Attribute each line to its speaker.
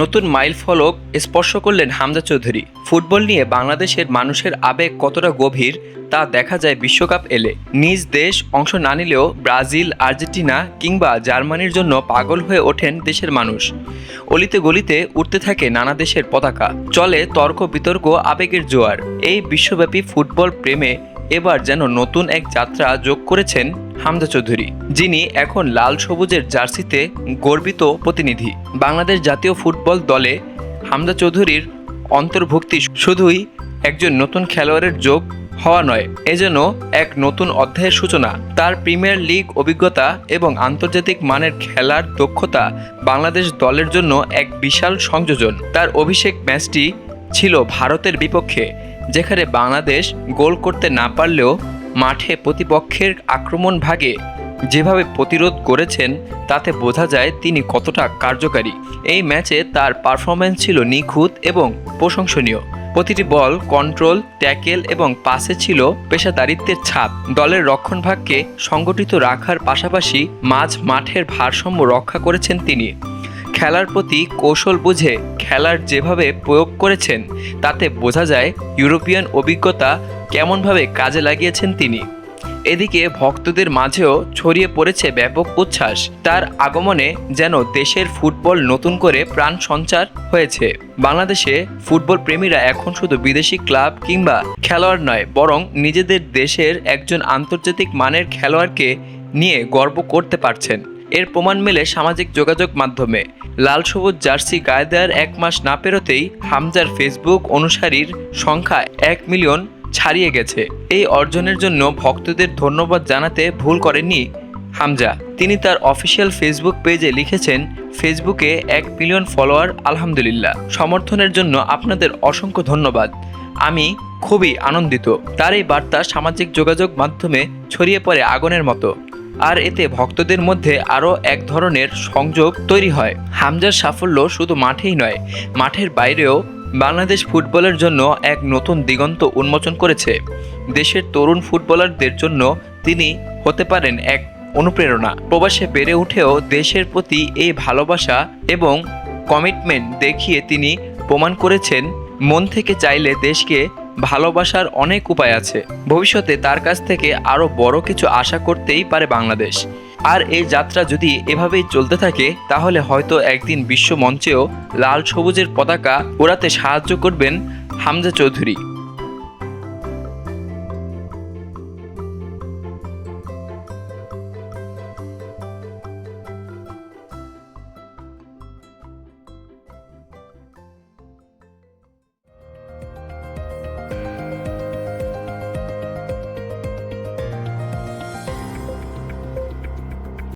Speaker 1: নতুন মাইল ফলক স্পর্শ করলেন হামজা চৌধুরী। ফুটবল নিয়ে বাংলাদেশের মানুষের আবেগ কতটা গভীর, তা দেখা যায় বিশ্বকাপ এলে। নিজ দেশ অংশ না নিলেও ব্রাজিল, আর্জেন্টিনা কিংবা জার্মানির জন্য পাগল হয়ে ওঠেন দেশের মানুষ। অলিতে গলিতে উঠতে থাকে নানা দেশের পতাকা। চলে তর্ক বিতর্ক, আবেগের জোয়ার। এই বিশ্বব্যাপী ফুটবল প্রেমে এবার যেন নতুন এক যাত্রা যোগ করেছেন হামজা চৌধুরী, যিনি এখন লাল সবুজের জার্সিতে গর্বিত প্রতিনিধি। বাংলাদেশ জাতীয় ফুটবল দলে হামজা চৌধুরীর অন্তর্ভুক্তি শুধুই একজন নতুন খেলোয়াড়ের যোগ হওয়া নয় এজন্য এক নতুন অধ্যায়ের সূচনা। তার প্রিমিয়ার লিগ অভিজ্ঞতা এবং আন্তর্জাতিক মানের খেলার দক্ষতা বাংলাদেশ দলের জন্য এক বিশাল সংযোজন। তার অভিষেক ম্যাচটি ছিল ভারতের বিপক্ষে। যেখানে বাংলাদেশ গোল করতে না পারলেও মাঠে প্রতিপক্ষের আক্রমণ ভাগে যেভাবে প্রতিরোধ করেছেন, তাতে বোঝা যায় তিনি কতটা কার্যকারী। এই ম্যাচে তার পারফরম্যান্স ছিল নিখুঁত এবং প্রশংসনীয়। প্রতিটি বল, কন্ট্রোল, ট্যাকেল এবং পাসে ছিল পেশাদারিত্বের ছাপ। দলের রক্ষণভাগকে সংগঠিত রাখার পাশাপাশি মাঝ মাঠের ভারসাম্য রক্ষা করেছেন তিনি। খেলার প্রতি কৌশল বুঝে খেলার যেভাবে প্রয়োগ করেছেন, তাতে বোঝা যায় ইউরোপিয়ান অভিজ্ঞতা কেমনভাবে কাজে লাগিয়েছেন তিনি। এদিকে ভক্তদের মাঝেও ছড়িয়ে পড়েছে ব্যাপক উচ্ছ্বাস। তার আগমনে যেন দেশের ফুটবল নতুন করে প্রাণ সঞ্চার হয়েছে। বাংলাদেশে ফুটবল প্রেমীরা এখন শুধু বিদেশি ক্লাব কিংবা খেলোয়াড় নয়, বরং নিজেদের দেশের একজন আন্তর্জাতিক মানের খেলোয়াড়কে নিয়ে গর্ব করতে পারছেন। এর প্রমাণ মেলে সামাজিক যোগাযোগ মাধ্যমে। লাল সবুজ জার্সি গায়ে দেওয়ার এক মাস না পেরোতেই হামজার ফেসবুক অনুসারীর সংখ্যা এক মিলিয়ন ছাড়িয়ে গেছে। এই অর্জনের জন্য ভক্তদের ধন্যবাদ জানাতে ভুল করেননি হামজা। তিনি তার অফিসিয়াল ফেসবুক পেজে লিখেছেন, ফেসবুকে এক মিলিয়ন ফলোয়ার, আলহামদুলিল্লাহ। সমর্থনের জন্য আপনাদের অসংখ্য ধন্যবাদ। আমি খুবই আনন্দিত। তার এই বার্তা সামাজিক যোগাযোগ মাধ্যমে ছড়িয়ে পড়ে আগুনের মতো। আর এতে ভক্তদের মধ্যে আরও এক ধরনের সংযোগ তৈরি হয়। হামজার সাফল্য শুধু মাঠেই নয়, মাঠের বাইরেও বাংলাদেশ ফুটবলের জন্য এক নতুন দিগন্ত উন্মোচন করেছে। দেশের তরুণ ফুটবলারদের জন্য তিনি হতে পারেন এক অনুপ্রেরণা। প্রবাসে বেড়ে উঠেও দেশের প্রতি এই ভালোবাসা এবং কমিটমেন্ট দেখিয়ে তিনি প্রমাণ করেছেন, মন থেকে চাইলে দেশকে ভালোবাসার অনেক উপায় আছে। ভবিষ্যতে তার কাছ থেকে আরও বড় কিছু আশা করতেই পারে বাংলাদেশ। আর এই যাত্রা যদি এভাবেই চলতে থাকে, তাহলে হয়তো একদিন বিশ্ব মঞ্চেও লাল সবুজের পতাকা ওড়াতে সাহায্য করবেন হামজা চৌধুরী।